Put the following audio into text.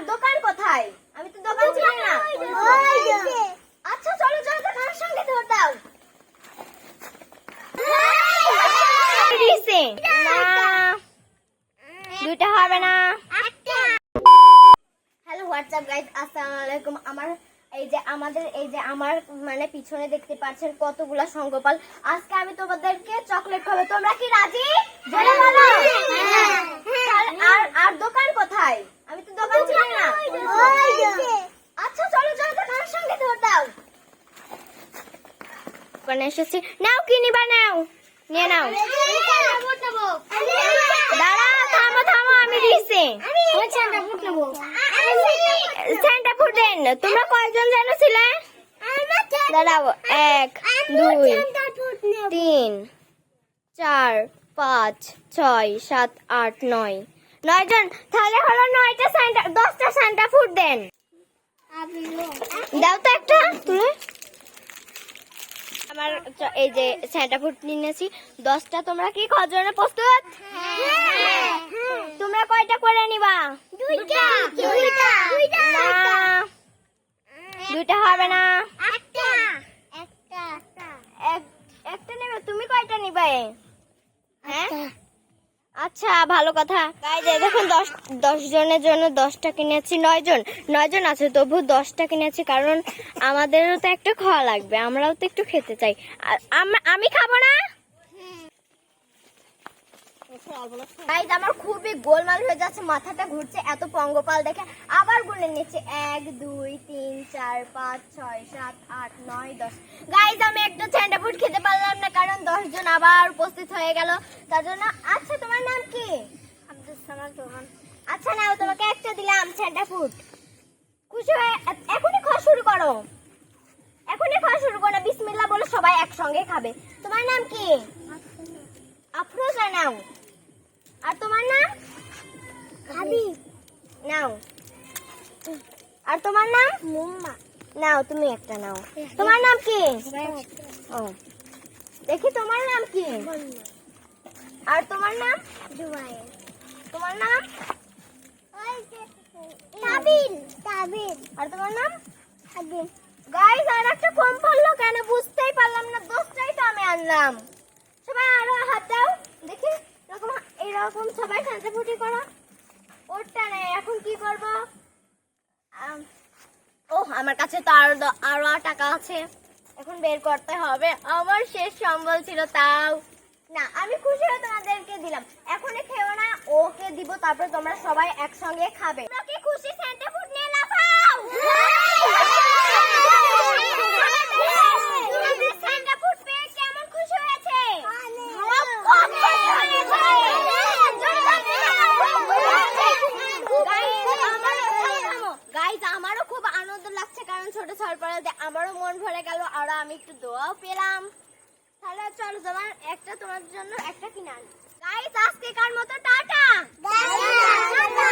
আর দোকান কোথায়? আমি তো দোকান চিনি না। আচ্ছা চলো চলো তো কার সঙ্গে ধর দাও। দুইটা হবে না। হ্যালো হোয়াটসঅ্যাপ গাইজ আসসালামু আলাইকুম। আমার এই যে আমাদের এই যে আমার মানে পিছনে দেখতে পাচ্ছেন কতগুলা সঙ্গপাল আজকে আমি তোমাদেরকে চকলেট খাব। তোমরা কি রাজি? বলো আর- আর আর দোকান কোথায় আমি তো দোকান চিনি না আচ্ছা চলো চলো তো কার সঙ্গে ধর দাও ওখানে এসেছি। নাও কি নিবা নাও। নিয়ে নাও। দাঁড়া, থামো থামো, আমি দিচ্ছি সেন্টা ফুট দেন। তোমরা কয়জন যেন ছিলে? দাঁড়াও, এক, দুই, তিন, চার, পাঁচ, ছয়, সাত, আট, নয়। নয় জন তাহলে হলো নয়টা সেন্টা দশটা সেন্টা ফুট দেন। দাও তো একটা। তুলে আমার এই যে স্যান্টা ফুট নিয়েছি। দশটা তোমরা কি কজনে প্রস্তুত? তোমরা কয়টা করে নিবা? দুইটা। হবে না। এক- একটা নেবে। তুমি কয়টা নিবে? হ্যাঁ? আচ্ছা ভালো কথা। গাইজ দেখুন, দশ দশ জনের জন্য দশটা কিনেছি, নয় জন নয় জন আছে, তবু দশটা কিনেছি, কারণ আমাদেরও তো একটা খাওয়া লাগবে, আমরাও তো একটু খেতে চাই। আর আমি খাব না? গাইজ আমার খুবই গোলমাল হয়ে যাচ্ছে, মাথাটা ঘুরছে, এত পঙ্গপাল দেখে। আবার গুনে নিচ্ছে, এক, দুই, তিন, চার, পাঁচ, ছয়, সাত, আট, নয়, দশ। গাইজ আমি একটা ছেন্ডা ফুড খেতে পারলাম না, কারণ দশ জন আবার উপস্থিত হয়ে গেল। তার জন্য আচ্ছা তোমার নাম কি? আব্দুল সামাদ রোহান আচ্ছা নাও তোমাকে একটা দিলাম ছেন্ডা ফুড খুশি হয়ে এখনই খাওয়া শুরু করো। এখনই খাওয়া শুরু করো বিসমিল্লাহ বলে সবাই একসঙ্গে খাবে। তোমার নাম কি? আফরোজা নাও। আর তোমার নাম? হাবিব। নাও। আর তোমার নাম? মুম্মা নাও তুমি একটা নাও। তোমার নাম কি? ও। দেখি তোমার নাম কি? আর তোমার নাম? জুবাইর তোমার নাম? তাবিল তাবিল। আর তোমার নাম? হাবিব গাইস আর একটা কম পড়ল কেন? বুঝতেই পারলাম না দোষটাই তো আমি আনলাম। সবাই আরও হাত দাও দেখি এরকম এরকম সবাই সাজা ফুটি করো। ওরটা নেই এখন কি করব? আম, ও আমার কাছে তো আরও আরও টাকা আছে। এখন বের করতে হবে। আমার শেষ সম্বল ছিল তাও। না, আমি খুশি হয়ে তোমাদেরকে দিলাম। এখনই খেও না, ওকে দিব, তারপর তোমরা সবাই একসঙ্গে খাবে। খুশি? ফুড নিয়ে লাফাও! আমারও খুব আনন্দ লাগছে, কারণ ছোট সরপরাতে আমারও মন ভরে গেল, আর আমি একটু দোয়াও পেলাম। তাহলে চলো তোমার একটা তোমার জন্য একটা কিনা গাইস আজকে কার মতো টাটা। টাটা।